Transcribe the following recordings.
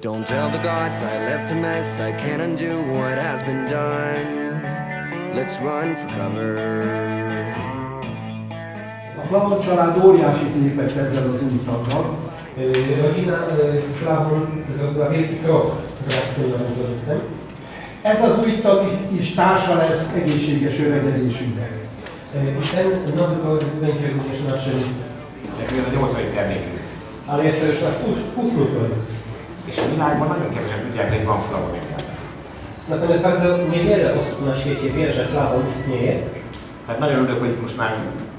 Don't tell the gods I left a mess. I can't undo what has been done. Let's run for cover. A Flavon család óriási lépett ezzel az új taggal. Y, Rodzina y, Flawon zrobiła wielki krok wraz z tym nowym produktem. Ez az új tag is- is társa lesz egészséges öregedésünknek. Y, I ten nowy produkt będzie również naszym, Nekünk ez a nyolcadik termékünk. ale jest to już nasz ust- ósmy produkt. És a világban nagyon kevesen tudják, hogy van flavon egyáltalán. Natomiast bardzo niewiele osób na świecie wie, że Flawon istnieje. Tehát nagyon örülök, hogy most már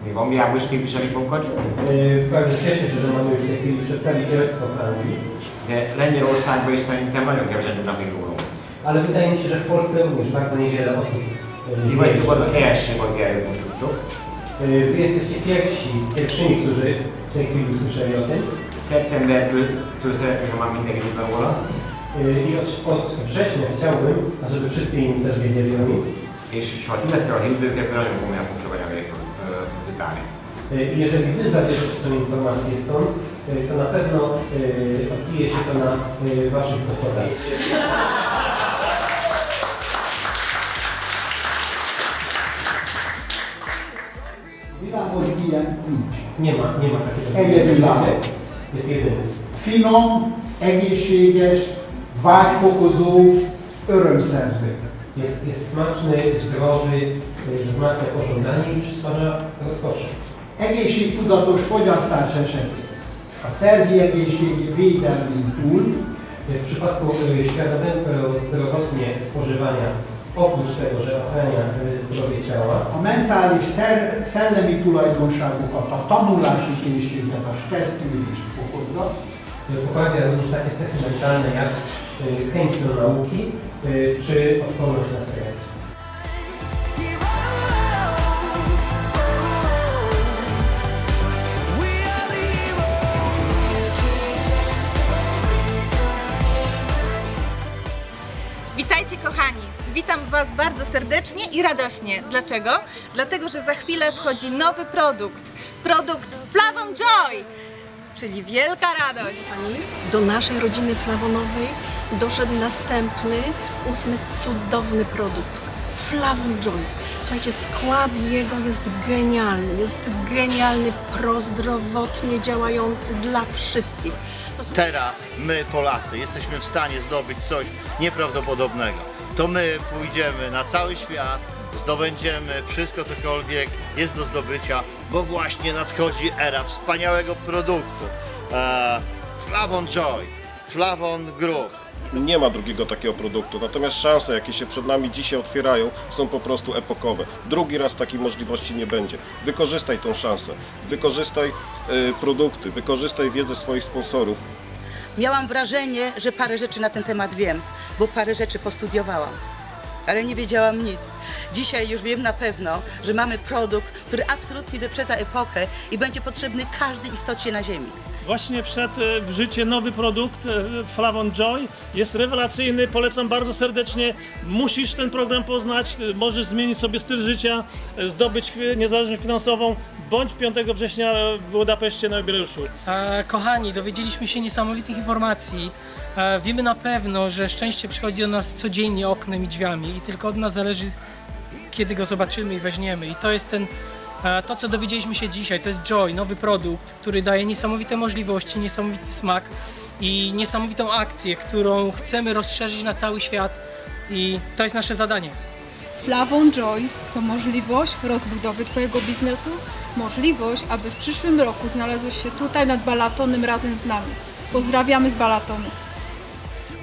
még Angliában is képviselik magukat, Y, Bardzo cieszę się, że mamy już w tej chwili przedstawicielstwo Anglii. de Lengyelországban is szerintem nagyon kevesen tudnak még rólunk. Ale wydaje mi się, że w Polsce również bardzo niewiele osób y, Ti wie. vagytok az első, aki erről tudtok. Y, Wy jesteście pierwsi, pierwszymi, którzy w tej chwili usłyszeli o tym. Szeptembertől szeretnék, ha már mindenki tudna róla. Y, I od, od września chciałbym, żeby wszyscy inni też wiedzieli o nim. És ha ti lesz a hívők, akkor nagyon komolyan fogok anyagaikat utálni. Y, jeżeli Wy zabierzecie tę informację stąd, y, to na pewno odbije się to na Waszych dochodach. Nie ma, nie ma takiego. Egyedülálló. Jest jedyny. Finom, egészséges, vágyfokozó, örömszerző. Jest, jest smaczny, zdrowy, wzmacnia pożądanie i przysparza rozkoszy. Egészségtudatos fogyasztás esetén a szervi egészségi védelmén túl W przypadku y, świadomego zdrowotnie spożywania, oprócz tego, że ochrania y, zdrowie ciała, a mentális, szellemi tulajdonságokat, a tanulási készséget, a stressztűrést fokozza, y, poprawia również takie cechy mentalne jak y, chęć do nauki y, czy odporność na stres. Witajcie kochani! Witam Was bardzo serdecznie i radośnie. Dlaczego? Dlatego, że za chwilę wchodzi nowy produkt. Produkt Flavon Joy! Czyli wielka radość. Do naszej rodziny flawonowej doszedł następny, ósmy cudowny produkt. Flavon Joy. Słuchajcie, skład jego jest genialny. Jest genialny, prozdrowotnie działający dla wszystkich. Są Teraz my, Polacy, jesteśmy w stanie zdobyć coś nieprawdopodobnego. To my pójdziemy na cały świat, zdobędziemy wszystko, cokolwiek jest do zdobycia, bo właśnie nadchodzi era wspaniałego produktu. E, Flavon Joy, Flavon Group. Nie ma drugiego takiego produktu, natomiast szanse, jakie się przed nami dzisiaj otwierają, są po prostu epokowe. Drugi raz takiej możliwości nie będzie. Wykorzystaj tą szansę, wykorzystaj y, produkty, wykorzystaj wiedzę swoich sponsorów, Miałam wrażenie, że parę rzeczy na ten temat wiem, bo parę rzeczy postudiowałam. Ale nie wiedziałam nic. Dzisiaj już wiem na pewno, że mamy produkt, który absolutnie wyprzedza epokę i będzie potrzebny każdej istocie na Ziemi. Właśnie wszedł e, w życie nowy produkt e, Flavon Joy. Jest rewelacyjny, polecam bardzo serdecznie. Musisz ten program poznać, e, możesz zmienić sobie styl życia, zdobyć niezależność finansową. Bądź 5 września w Budapeszcie na jubileuszu. E, kochani, dowiedzieliśmy się niesamowitych informacji. E, wiemy na pewno, że szczęście przychodzi do nas codziennie oknem i drzwiami i tylko od nas zależy, kiedy go zobaczymy i weźmiemy. I to jest ten, to co dowiedzieliśmy się dzisiaj, to jest Joy, nowy produkt, który daje niesamowite możliwości, niesamowity smak i niesamowitą akcję, którą chcemy rozszerzyć na cały świat i to jest nasze zadanie. Flavon Joy to możliwość rozbudowy Twojego biznesu, możliwość, aby w przyszłym roku znalazłeś się tutaj nad Balatonem razem z nami. Pozdrawiamy z Balatonu.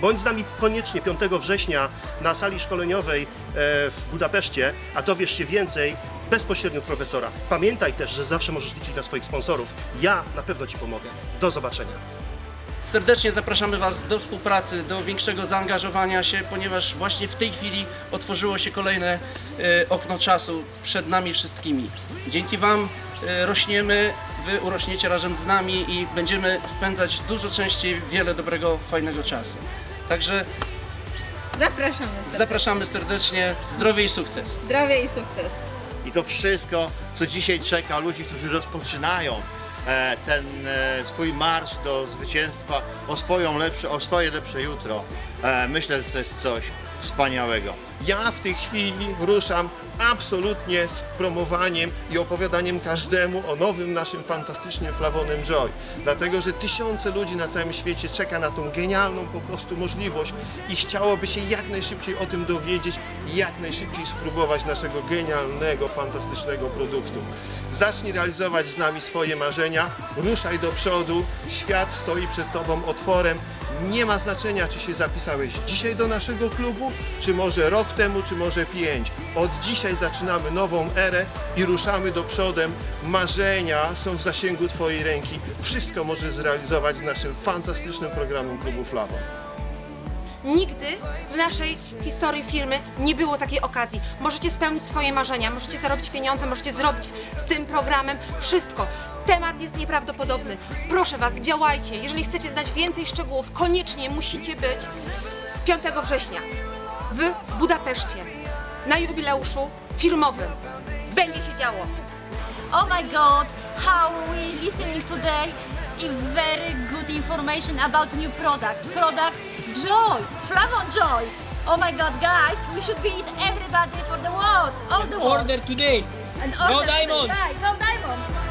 Bądź z nami koniecznie 5 września na sali szkoleniowej e, w Budapeszcie, a dowiesz się więcej bezpośrednio od profesora. Pamiętaj też, że zawsze możesz liczyć na swoich sponsorów. Ja na pewno Ci pomogę. Do zobaczenia. Serdecznie zapraszamy Was do współpracy, do większego zaangażowania się, ponieważ właśnie w tej chwili otworzyło się kolejne e, okno czasu przed nami wszystkimi. Dzięki Wam e, rośniemy, Wy urośniecie razem z nami i będziemy spędzać dużo częściej wiele dobrego, fajnego czasu. Także Zapraszamy. zapraszamy serdecznie, zdrowie i sukces! Zdrowie i sukces. I to wszystko, co dzisiaj czeka ludzi, którzy rozpoczynają e, ten e, swój marsz do zwycięstwa, o, swoją lepsze, o swoje lepsze jutro. E, myślę, że to jest coś wspaniałego. Ja w tej chwili ruszam absolutnie z promowaniem i opowiadaniem każdemu o nowym naszym fantastycznym flawonem Joy. Dlatego, że tysiące ludzi na całym świecie czeka na tą genialną po prostu możliwość i chciałoby się jak najszybciej o tym dowiedzieć i jak najszybciej spróbować naszego genialnego, fantastycznego produktu. Zacznij realizować z nami swoje marzenia, ruszaj do przodu, świat stoi przed Tobą otworem. Nie ma znaczenia, czy się zapisałeś dzisiaj do naszego klubu, czy może rok temu, czy może pięć. Od dzisiaj zaczynamy nową erę i ruszamy do przodem. Marzenia są w zasięgu Twojej ręki. Wszystko możesz zrealizować z naszym fantastycznym programem Klubu Flawo. Nigdy w naszej historii firmy nie było takiej okazji. Możecie spełnić swoje marzenia, możecie zarobić pieniądze, możecie zrobić z tym programem wszystko. Temat jest nieprawdopodobny. Proszę Was, działajcie. Jeżeli chcecie znać więcej szczegółów, koniecznie musicie być 5 września w Budapeszcie na jubileuszu firmowym. Będzie się działo. Oh my god, how we listening today is very good information about new product. Product Joy, Flavon Joy. Oh my god, guys, we should be it everybody for the world, all the world. Order today. And Go order Diamond. today. Go Diamond.